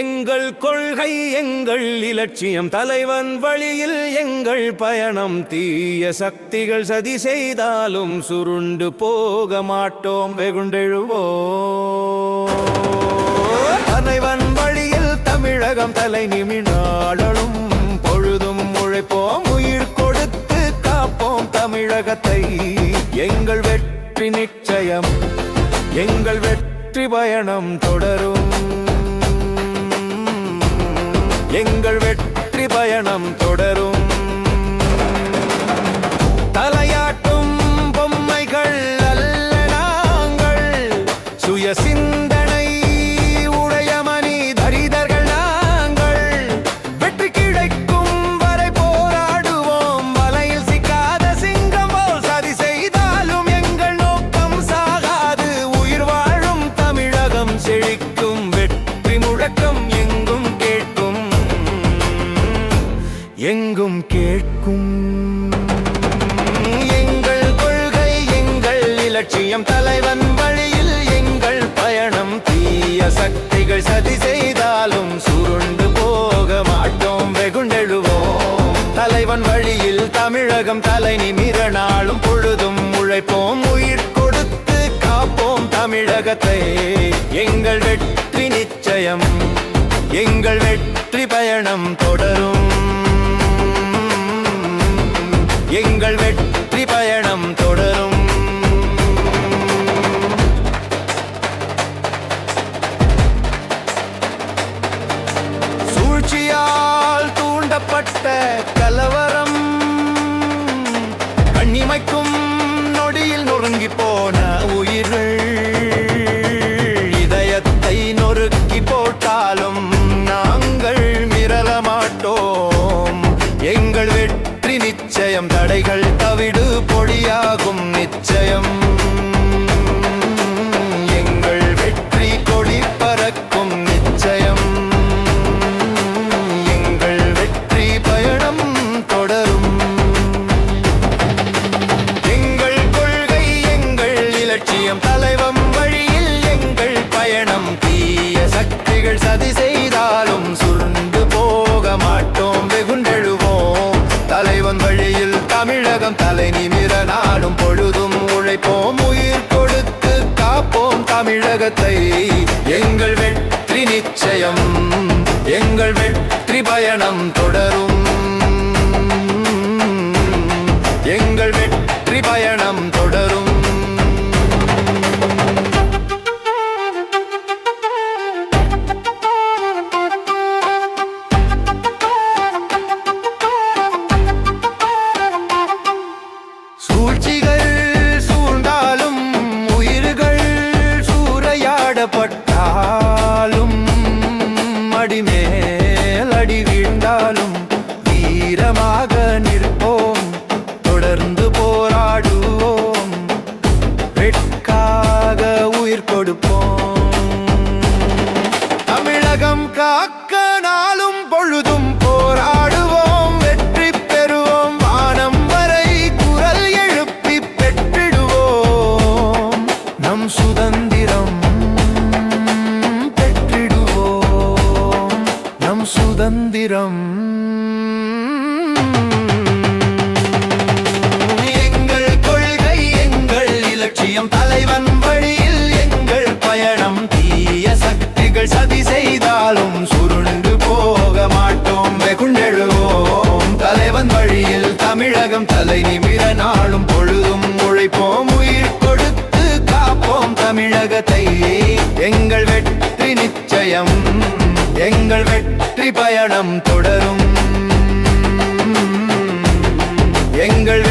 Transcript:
எங்கள் கொள்கை எங்கள் இலட்சியம். தலைவன் வழியில் எங்கள் பயணம். தீய சக்திகள் சதி செய்தாலும் சுருண்டு போக மாட்டோம். வெகுண்டெழுவோம். தலைவன் வழியில் தமிழகம் தலை நிமிடாடலும் பொழுதும் உழைப்போம். உயிர் கொடுத்து காப்போம் தமிழகத்தை. எங்கள் வெற்றி நிச்சயம் எங்கள் வெற்றி பயணம் தொடரும். எங்கள் வெற்றி பயணம் தொடரும். தமிழகம் தலை நிமிர நாளும் பொழுதும் உழைப்போம். உயிர் கொடுத்து காப்போம் தமிழகத்தை. எங்கள் வெற்றி நிச்சயம். எங்கள் வெற்றி பயணம் தொடரும். போன உயிர்கள் சக்திகள் சதி செய்தாலும் சுருண்டு போக மாட்டோம். வெகுண்டெழுவோம். தலைவன் வழியில் தமிழகம் தலை நிமிர நாடும் பொழுதும் உழைப்போம். உயிர் கொடுத்து காப்போம் தமிழகத்தை. எங்கள் வெற்றி நிச்சயம். எங்கள் வெற்றி பயணம் தொடரும். அடிமேல் அடி சுதந்திரம் எங்கள் கொள்கை எங்கள் இலட்சியம் தலைவன் வழியில் எங்கள் பயணம் தீய சக்திகள் சதி செய்தாலும் சுருண்டு போக மாட்டோம். வெகுண்டெழுவோம். தலைவன் வழியில் தமிழகம் தலை நிமிர நாளும் பொழுதும் உழைப்போம். உயிர் கொடுத்து காப்போம் தமிழகத்தை. எங்கள் வெற்றி நிச்சயம். எங்கள் வெற்றி பயணம் தொடரும். எங்கள்